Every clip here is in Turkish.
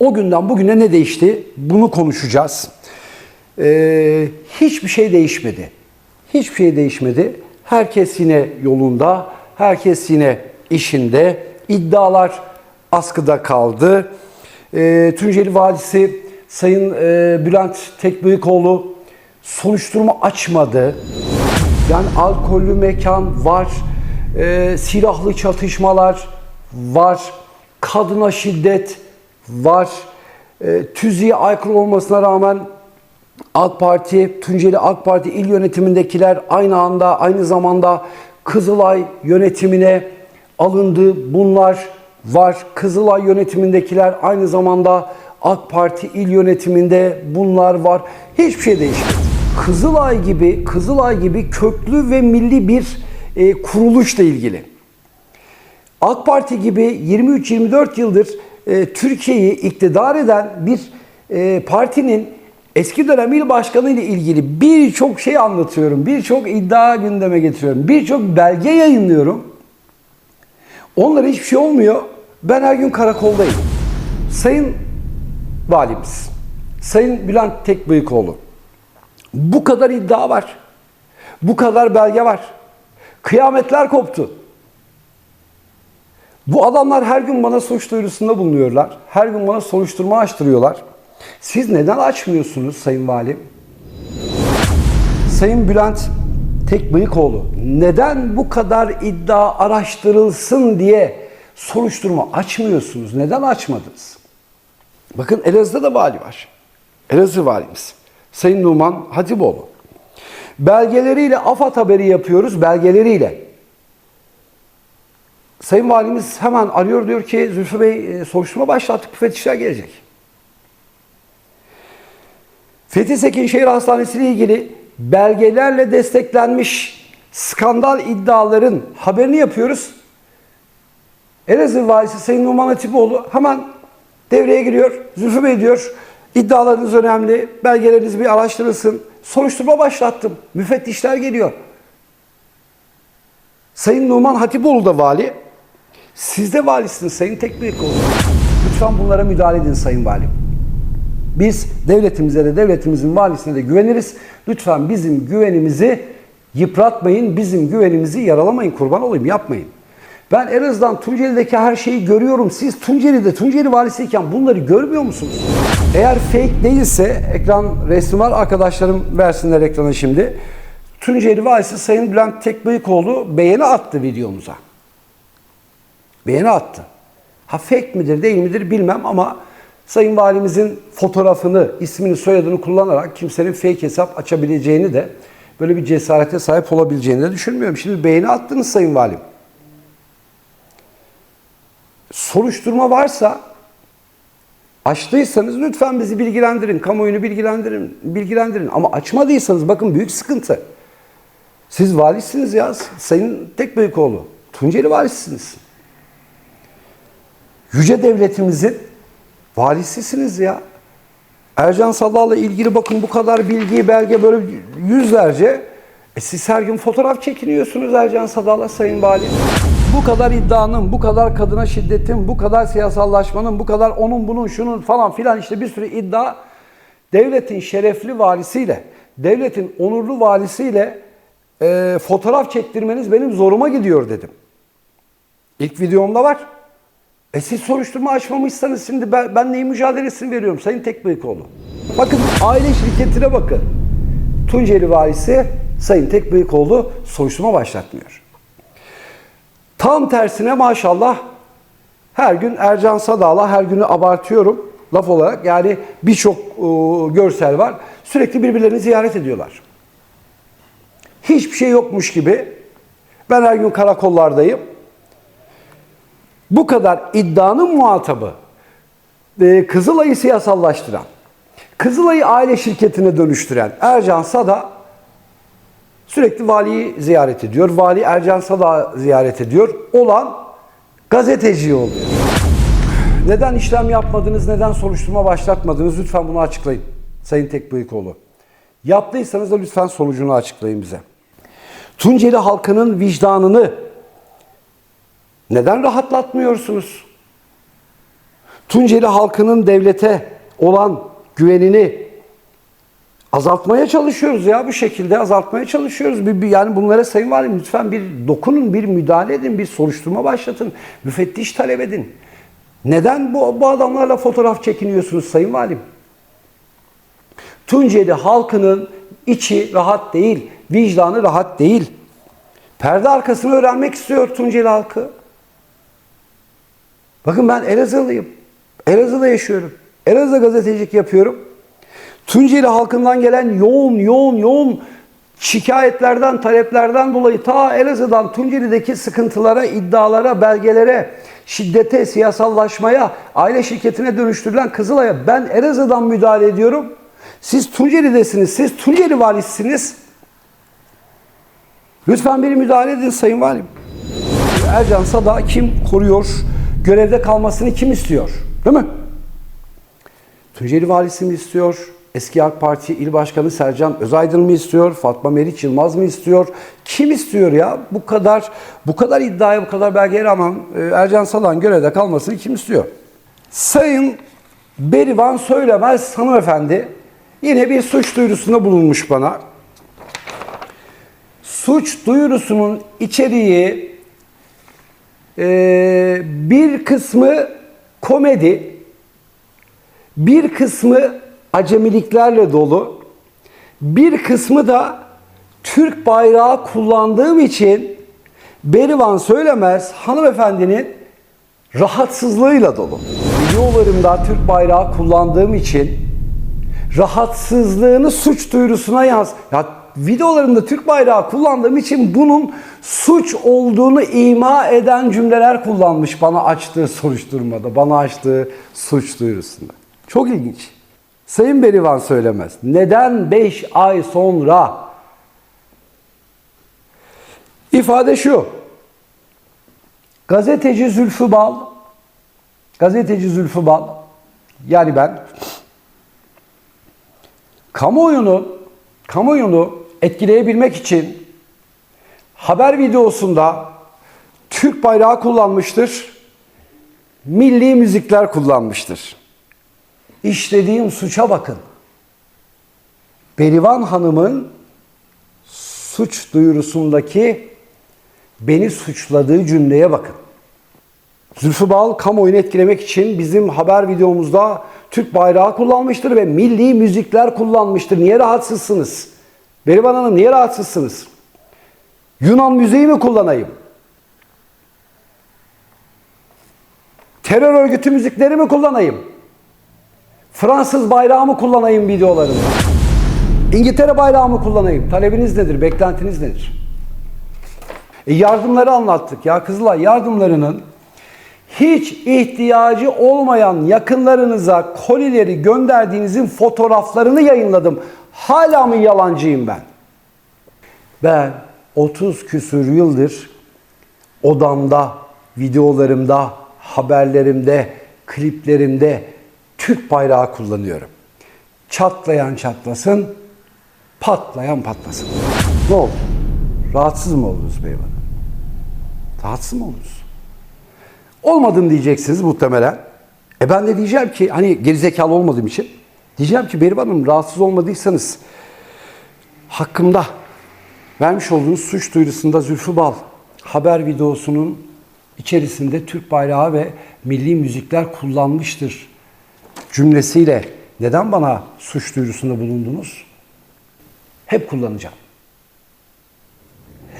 O günden bugüne ne değişti? Bunu konuşacağız. Ee, hiçbir şey değişmedi. Hiçbir şey değişmedi. Herkes yine yolunda, herkes yine işinde. İddialar askıda kaldı. Ee, Tunceli Valisi Sayın e, Bülent Tekbıyıkoğlu soruşturma açmadı. Yani alkollü mekan var, e, silahlı çatışmalar var, kadına şiddet var. E, tüzüğe aykırı olmasına rağmen AK Parti, Tunceli AK Parti il yönetimindekiler aynı anda, aynı zamanda Kızılay yönetimine alındı. Bunlar var. Kızılay yönetimindekiler aynı zamanda AK Parti il yönetiminde bunlar var. Hiçbir şey değişmedi. Kızılay gibi, Kızılay gibi köklü ve milli bir e, kuruluşla ilgili. AK Parti gibi 23-24 yıldır e, Türkiye'yi iktidar eden bir e, partinin eski dönem il başkanı ile ilgili birçok şey anlatıyorum. Birçok iddia gündeme getiriyorum. Birçok belge yayınlıyorum. Onlara hiçbir şey olmuyor. Ben her gün karakoldayım. Sayın Valimiz, Sayın Bülent Tekbıyıkoğlu, bu kadar iddia var. Bu kadar belge var. Kıyametler koptu. Bu adamlar her gün bana suç duyurusunda bulunuyorlar. Her gün bana soruşturma açtırıyorlar. Siz neden açmıyorsunuz Sayın Valim? Sayın Bülent Tekbıyıkoğlu neden bu kadar iddia araştırılsın diye soruşturma açmıyorsunuz? Neden açmadınız? Bakın Elazığ'da da vali var. Elazığ valimiz. Sayın Numan Hatipoğlu. Belgeleriyle AFAD haberi yapıyoruz, belgeleriyle. Sayın Valimiz hemen arıyor diyor ki Zülfü Bey e, soruşturma başlattık, müfettişler gelecek. Fethi Sekin Şehir Hastanesi ile ilgili belgelerle desteklenmiş skandal iddiaların haberini yapıyoruz. Elazığ Valisi Sayın Numan Hatipoğlu hemen devreye giriyor. Zülfü Bey diyor iddialarınız önemli, belgeleriniz bir araştırılsın. Soruşturma başlattım, müfettişler geliyor. Sayın Numan Hatipoğlu da vali. Siz de valisiniz Sayın Tekbirkoğlu. Lütfen bunlara müdahale edin Sayın Valim. Biz devletimize de devletimizin valisine de güveniriz. Lütfen bizim güvenimizi yıpratmayın, bizim güvenimizi yaralamayın, kurban olayım yapmayın. Ben en azından Tunceli'deki her şeyi görüyorum. Siz Tunceli'de, Tunceli valisiyken bunları görmüyor musunuz? Eğer fake değilse, ekran resmi var, arkadaşlarım versinler ekrana şimdi. Tunceli valisi Sayın Bülent Tekbıyıkoğlu beğeni attı videomuza. Beğeni attı. Ha fake midir değil midir bilmem ama Sayın Valimizin fotoğrafını, ismini, soyadını kullanarak kimsenin fake hesap açabileceğini de böyle bir cesarete sahip olabileceğini de düşünmüyorum. Şimdi beğeni attınız Sayın Valim. Soruşturma varsa açtıysanız lütfen bizi bilgilendirin, kamuoyunu bilgilendirin, bilgilendirin. Ama açmadıysanız bakın büyük sıkıntı. Siz valisiniz ya Sayın Tekbeykoğlu. Tunceli valisiniz. Yüce devletimizin valisisiniz ya. Ercan Salah'la ilgili bakın bu kadar bilgi, belge böyle yüzlerce. E siz her gün fotoğraf çekiniyorsunuz Ercan Sadal'la Sayın Vali. Bu kadar iddianın, bu kadar kadına şiddetin, bu kadar siyasallaşmanın, bu kadar onun bunun şunun falan filan işte bir sürü iddia devletin şerefli valisiyle, devletin onurlu valisiyle e, fotoğraf çektirmeniz benim zoruma gidiyor dedim. İlk videomda var. E siz soruşturma açmamışsanız şimdi ben, ben neyin mücadelesini veriyorum Sayın Tekbıyıkoğlu? Bakın aile şirketine bakın. Tunceli valisi Sayın Tekbıyıkoğlu soruşturma başlatmıyor. Tam tersine maşallah her gün Ercan Sadal'a her günü abartıyorum laf olarak. Yani birçok e, görsel var. Sürekli birbirlerini ziyaret ediyorlar. Hiçbir şey yokmuş gibi. Ben her gün karakollardayım. Bu kadar iddianın muhatabı e, Kızılay'ı siyasallaştıran, Kızılay'ı aile şirketine dönüştüren Ercan Sada sürekli valiyi ziyaret ediyor. Vali Ercan Sada ziyaret ediyor. Olan gazeteci oluyor. Neden işlem yapmadınız, neden soruşturma başlatmadınız? Lütfen bunu açıklayın Sayın Tekbıyıkoğlu. Yaptıysanız da lütfen sonucunu açıklayın bize. Tunceli halkının vicdanını neden rahatlatmıyorsunuz? Tunceli halkının devlete olan güvenini azaltmaya çalışıyoruz ya bu şekilde azaltmaya çalışıyoruz. Bir, bir- yani bunlara Sayın Valim lütfen bir dokunun, bir müdahale edin, bir soruşturma başlatın, müfettiş talep edin. Neden bu, bu adamlarla fotoğraf çekiniyorsunuz Sayın Valim? Tunceli halkının içi rahat değil, vicdanı rahat değil. Perde arkasını öğrenmek istiyor Tunceli halkı. Bakın ben Elazığlıyım. Elazığ'da yaşıyorum. Elazığ'da gazetecilik yapıyorum. Tunceli halkından gelen yoğun yoğun yoğun şikayetlerden, taleplerden dolayı ta Elazığ'dan Tunceli'deki sıkıntılara, iddialara, belgelere, şiddete, siyasallaşmaya, aile şirketine dönüştürülen Kızılay'a ben Elazığ'dan müdahale ediyorum. Siz Tunceli'desiniz, siz Tunceli valisiniz. Lütfen bir müdahale edin Sayın Valim. Ercan Sada kim koruyor? Görevde kalmasını kim istiyor? Değil mi? Tunceli valisi mi istiyor? Eski AK Parti İl Başkanı Sercan Özaydın mı istiyor? Fatma Meriç Yılmaz mı istiyor? Kim istiyor ya? Bu kadar bu kadar iddiaya, bu kadar belgeye rağmen e, Ercan Salan görevde kalmasını kim istiyor? Sayın Berivan Söylemez hanımefendi yine bir suç duyurusunda bulunmuş bana. Suç duyurusunun içeriği e, bir kısmı komedi, bir kısmı acemiliklerle dolu, bir kısmı da Türk bayrağı kullandığım için Berivan Söylemez hanımefendinin rahatsızlığıyla dolu. Videolarımda Türk bayrağı kullandığım için rahatsızlığını suç duyurusuna yaz. Ya videolarımda Türk bayrağı kullandığım için bunun suç olduğunu ima eden cümleler kullanmış bana açtığı soruşturmada, bana açtığı suç duyurusunda. Çok ilginç. Sayın Berivan söylemez. Neden 5 ay sonra? İfade şu. Gazeteci Zülfü Bal, gazeteci Zülfü Bal, yani ben kamuoyunu kamuoyunu etkileyebilmek için haber videosunda Türk bayrağı kullanmıştır. Milli müzikler kullanmıştır. İşlediğim suça bakın. Berivan Hanım'ın suç duyurusundaki beni suçladığı cümleye bakın. Zülfü Bal kamuoyunu etkilemek için bizim haber videomuzda Türk bayrağı kullanmıştır ve milli müzikler kullanmıştır. Niye rahatsızsınız? Berivan Hanım niye rahatsızsınız? Yunan müziği mi kullanayım? Terör örgütü müzikleri mi kullanayım? Fransız bayrağı mı kullanayım videolarımda? İngiltere bayrağı mı kullanayım? Talebiniz nedir? Beklentiniz nedir? E yardımları anlattık ya Kızılay yardımlarının hiç ihtiyacı olmayan yakınlarınıza kolileri gönderdiğinizin fotoğraflarını yayınladım. Hala mı yalancıyım ben? Ben 30 küsür yıldır odamda, videolarımda, haberlerimde, kliplerimde Türk bayrağı kullanıyorum. Çatlayan çatlasın, patlayan patlasın. Ne oldu? Rahatsız mı oldunuz beyefendi? Rahatsız mı oldunuz? Olmadım diyeceksiniz muhtemelen. E ben de diyeceğim ki hani gerizekalı olmadığım için diyeceğim ki Berivan Hanım rahatsız olmadıysanız hakkımda vermiş olduğunuz suç duyurusunda Zülfü Bal haber videosunun içerisinde Türk bayrağı ve milli müzikler kullanmıştır cümlesiyle neden bana suç duyurusunda bulundunuz? Hep kullanacağım.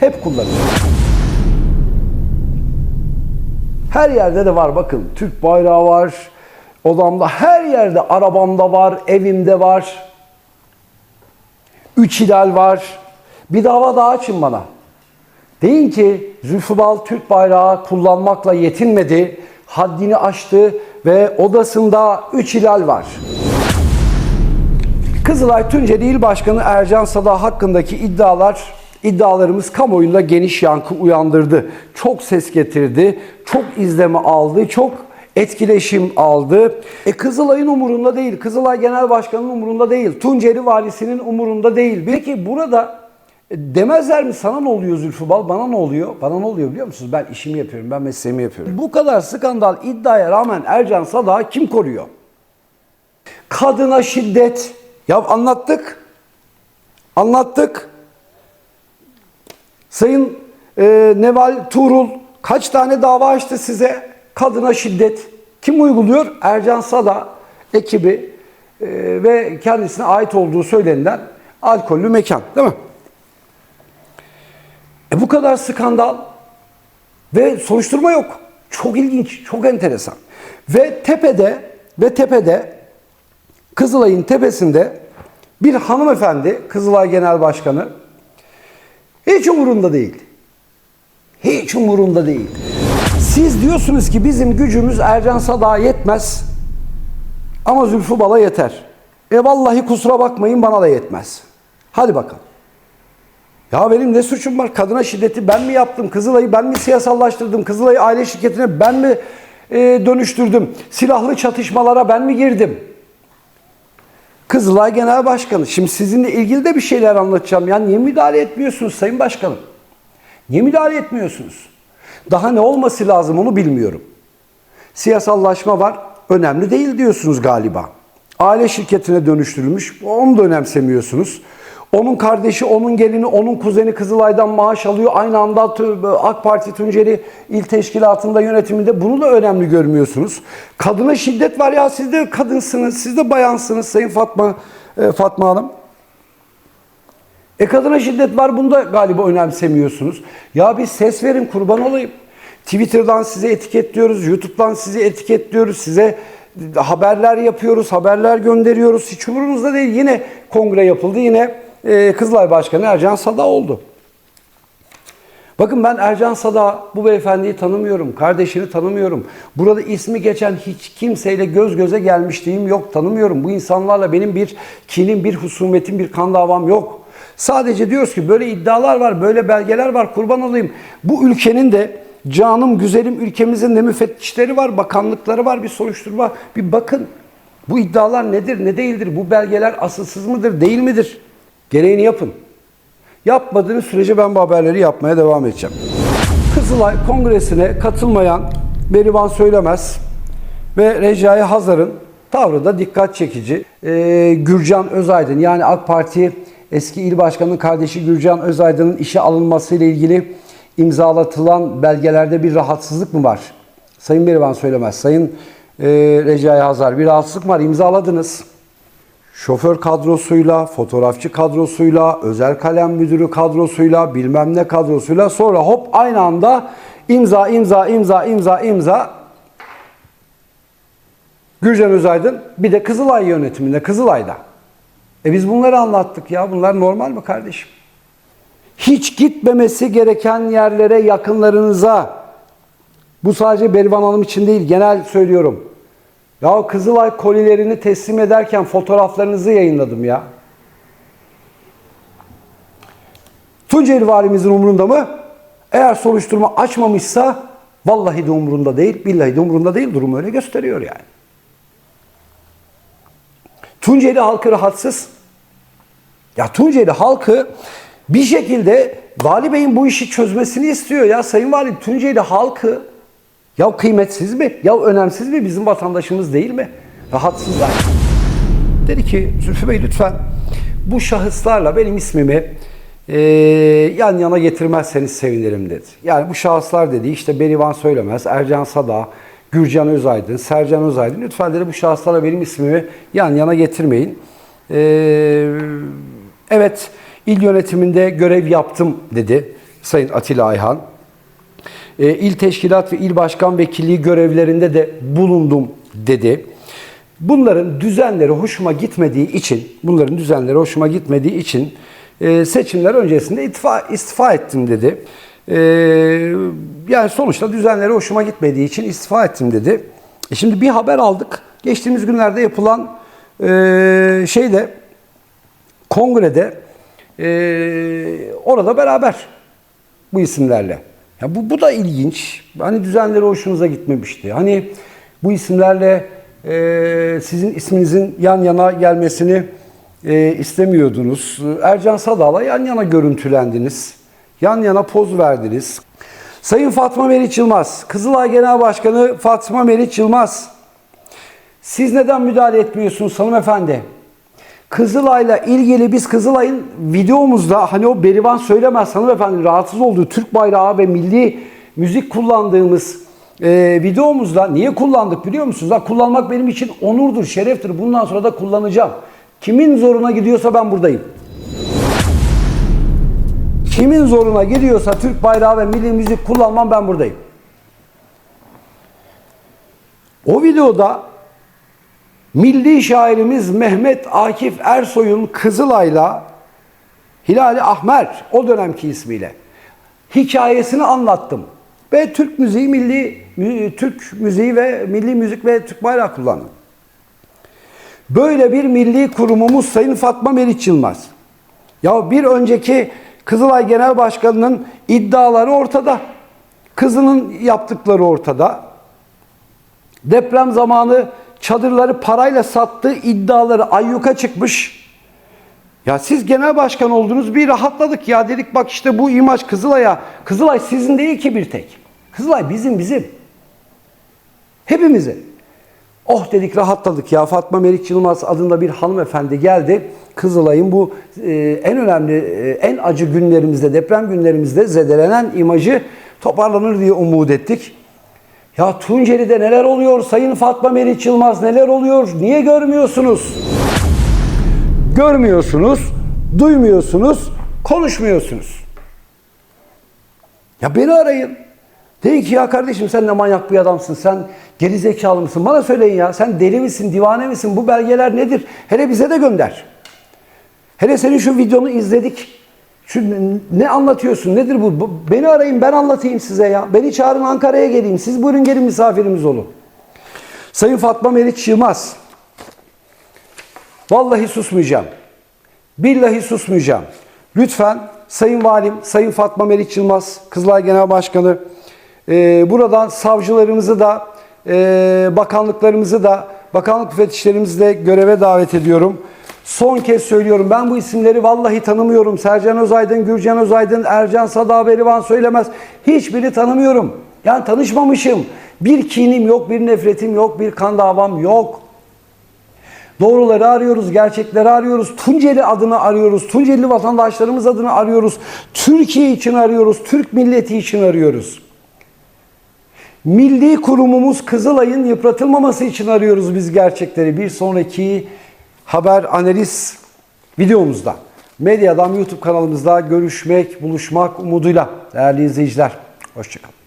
Hep kullanacağım. Her yerde de var bakın. Türk bayrağı var. Odamda her yerde arabamda var, evimde var. Üç hilal var. Bir dava daha açın bana. Deyin ki Zülfü Bal Türk bayrağı kullanmakla yetinmedi. Haddini aştı ve odasında üç hilal var. Kızılay Tunceli İl Başkanı Ercan Sada hakkındaki iddialar iddialarımız kamuoyunda geniş yankı uyandırdı. Çok ses getirdi, çok izleme aldı, çok etkileşim aldı. E Kızılay'ın umurunda değil, Kızılay Genel Başkanı'nın umurunda değil, Tunceli Valisi'nin umurunda değil. Peki burada E, Demezler mi sana ne oluyor Zülfü Bal, bana ne oluyor? Bana ne oluyor biliyor musunuz? Ben işimi yapıyorum, ben mesleğimi yapıyorum. Bu kadar skandal iddiaya rağmen Ercan Sadak'ı kim koruyor? Kadına şiddet. Ya anlattık. Anlattık. Sayın e, Neval Tuğrul kaç tane dava açtı size? Kadına şiddet. Kim uyguluyor? Ercan Sada ekibi e, ve kendisine ait olduğu söylenilen alkollü mekan. Değil mi? E bu kadar skandal ve soruşturma yok. Çok ilginç, çok enteresan. Ve tepede ve tepede Kızılay'ın tepesinde bir hanımefendi, Kızılay Genel Başkanı hiç umurunda değil. Hiç umurunda değil. Siz diyorsunuz ki bizim gücümüz Ercan Sadak'a yetmez ama Zülfü Bal'a yeter. E vallahi kusura bakmayın bana da yetmez. Hadi bakalım. Ya benim ne suçum var? Kadına şiddeti ben mi yaptım? Kızılay'ı ben mi siyasallaştırdım? Kızılay'ı aile şirketine ben mi e, dönüştürdüm? Silahlı çatışmalara ben mi girdim? Kızılay Genel Başkanı. Şimdi sizinle ilgili de bir şeyler anlatacağım. Ya niye müdahale etmiyorsunuz Sayın Başkanım? Niye müdahale etmiyorsunuz? Daha ne olması lazım onu bilmiyorum. Siyasallaşma var. Önemli değil diyorsunuz galiba. Aile şirketine dönüştürülmüş. Onu da önemsemiyorsunuz. Onun kardeşi, onun gelini, onun kuzeni Kızılay'dan maaş alıyor. Aynı anda AK Parti Tunceli İl Teşkilatı'nda yönetiminde bunu da önemli görmüyorsunuz. Kadına şiddet var ya siz de kadınsınız, siz de bayansınız Sayın Fatma e, Fatma Hanım. E kadına şiddet var bunu da galiba önemsemiyorsunuz. Ya bir ses verin kurban olayım. Twitter'dan sizi etiketliyoruz, YouTube'dan sizi etiketliyoruz, size haberler yapıyoruz, haberler gönderiyoruz. Hiç umurumuzda değil. Yine kongre yapıldı, yine e, Kızılay Başkanı Ercan Sada oldu. Bakın ben Ercan Sada bu beyefendiyi tanımıyorum, kardeşini tanımıyorum. Burada ismi geçen hiç kimseyle göz göze gelmişliğim yok, tanımıyorum. Bu insanlarla benim bir kinim, bir husumetim, bir kan davam yok. Sadece diyoruz ki böyle iddialar var, böyle belgeler var, kurban olayım. Bu ülkenin de canım güzelim ülkemizin de müfettişleri var, bakanlıkları var, bir soruşturma. Bir bakın bu iddialar nedir, ne değildir? Bu belgeler asılsız mıdır, değil midir? Gereğini yapın. Yapmadığınız sürece ben bu haberleri yapmaya devam edeceğim. Kızılay Kongresi'ne katılmayan Berivan Söylemez ve Recai Hazar'ın tavrı da dikkat çekici. Ee, Gürcan Özaydın yani AK Parti eski il başkanının kardeşi Gürcan Özaydın'ın işe alınmasıyla ilgili imzalatılan belgelerde bir rahatsızlık mı var? Sayın Berivan Söylemez, Sayın e, Recai Hazar bir rahatsızlık var imzaladınız şoför kadrosuyla, fotoğrafçı kadrosuyla, özel kalem müdürü kadrosuyla, bilmem ne kadrosuyla sonra hop aynı anda imza imza imza imza imza Gürcan Özaydın bir de Kızılay yönetiminde Kızılay'da. E biz bunları anlattık ya bunlar normal mi kardeşim? Hiç gitmemesi gereken yerlere yakınlarınıza bu sadece Berivan Hanım için değil genel söylüyorum. Ya Kızılay kolilerini teslim ederken fotoğraflarınızı yayınladım ya. Tunceli valimizin umurunda mı? Eğer soruşturma açmamışsa vallahi de umurunda değil, billahi de umurunda değil. Durum öyle gösteriyor yani. Tunceli halkı rahatsız. Ya Tunceli halkı bir şekilde Vali Bey'in bu işi çözmesini istiyor. Ya Sayın Vali Tunceli halkı ya kıymetsiz mi? Ya önemsiz mi? Bizim vatandaşımız değil mi? Rahatsızlar. Dedi ki Zülfü Bey lütfen bu şahıslarla benim ismimi e, yan yana getirmezseniz sevinirim dedi. Yani bu şahıslar dedi işte Berivan Söylemez, Ercan Sada, Gürcan Özaydın, Sercan Özaydın lütfen dedi bu şahıslarla benim ismimi yan yana getirmeyin. E, evet il yönetiminde görev yaptım dedi Sayın Atilla Ayhan. E, il teşkilat ve il başkan vekilliği görevlerinde de bulundum dedi. Bunların düzenleri hoşuma gitmediği için, bunların düzenleri hoşuma gitmediği için e, seçimler öncesinde istifa, istifa ettim dedi. E, yani sonuçta düzenleri hoşuma gitmediği için istifa ettim dedi. E şimdi bir haber aldık. Geçtiğimiz günlerde yapılan e, şeyde kongrede e, orada beraber bu isimlerle. Ya bu, bu da ilginç. Hani düzenleri hoşunuza gitmemişti. Hani bu isimlerle e, sizin isminizin yan yana gelmesini e, istemiyordunuz. Ercan Sadal'la yan yana görüntülendiniz. Yan yana poz verdiniz. Sayın Fatma Meriç Yılmaz, Kızılay Genel Başkanı Fatma Meriç Yılmaz. Siz neden müdahale etmiyorsunuz hanımefendi? Kızılay'la ilgili biz Kızılay'ın videomuzda hani o Berivan söylemez hanımefendi rahatsız olduğu Türk bayrağı ve milli müzik kullandığımız e, videomuzda niye kullandık biliyor musunuz? Ha, kullanmak benim için onurdur, şereftir. Bundan sonra da kullanacağım. Kimin zoruna gidiyorsa ben buradayım. Kimin zoruna gidiyorsa Türk bayrağı ve milli müzik kullanmam ben buradayım. O videoda milli şairimiz Mehmet Akif Ersoy'un Kızılay'la Hilali Ahmer o dönemki ismiyle hikayesini anlattım. Ve Türk müziği, milli Türk müziği ve milli müzik ve Türk bayrağı kullandım. Böyle bir milli kurumumuz Sayın Fatma Meriç Yılmaz. Ya bir önceki Kızılay Genel Başkanı'nın iddiaları ortada. Kızının yaptıkları ortada. Deprem zamanı çadırları parayla sattığı iddiaları ayyuka çıkmış. Ya siz genel başkan oldunuz bir rahatladık ya dedik bak işte bu imaj Kızılay'a. Kızılay sizin değil ki bir tek. Kızılay bizim bizim. Hepimizin. Oh dedik rahatladık ya Fatma Melik Yılmaz adında bir hanımefendi geldi. Kızılay'ın bu e, en önemli, e, en acı günlerimizde, deprem günlerimizde zedelenen imajı toparlanır diye umut ettik. Ya Tunceli'de neler oluyor Sayın Fatma Meriç Yılmaz neler oluyor? Niye görmüyorsunuz? Görmüyorsunuz, duymuyorsunuz, konuşmuyorsunuz. Ya beni arayın. Deyin ki ya kardeşim sen ne manyak bir adamsın, sen geri zekalı mısın? Bana söyleyin ya, sen deli misin, divane misin, bu belgeler nedir? Hele bize de gönder. Hele senin şu videonu izledik. Şu ne anlatıyorsun? Nedir? Bu- Beni arayın ben anlatayım size ya. Beni çağırın Ankara'ya geleyim. Siz buyurun gelin misafirimiz olun. Sayın Fatma Meriç Yılmaz. Vallahi susmayacağım. Billahi susmayacağım. Lütfen Sayın Valim, Sayın Fatma Meriç Yılmaz, Kızılay Genel Başkanı, e, buradan savcılarımızı da, e, bakanlıklarımızı da, bakanlık müfettişlerimizi de göreve davet ediyorum. Son kez söylüyorum ben bu isimleri vallahi tanımıyorum. Sercan Özaydın, Gürcan Özaydın, Ercan Sada, Berivan Söylemez. Hiçbirini tanımıyorum. Yani tanışmamışım. Bir kinim yok, bir nefretim yok, bir kan davam yok. Doğruları arıyoruz, gerçekleri arıyoruz. Tunceli adını arıyoruz. Tunceli vatandaşlarımız adını arıyoruz. Türkiye için arıyoruz. Türk milleti için arıyoruz. Milli kurumumuz Kızılay'ın yıpratılmaması için arıyoruz biz gerçekleri. Bir sonraki haber analiz videomuzda. Medyadan YouTube kanalımızda görüşmek, buluşmak umuduyla değerli izleyiciler. Hoşçakalın.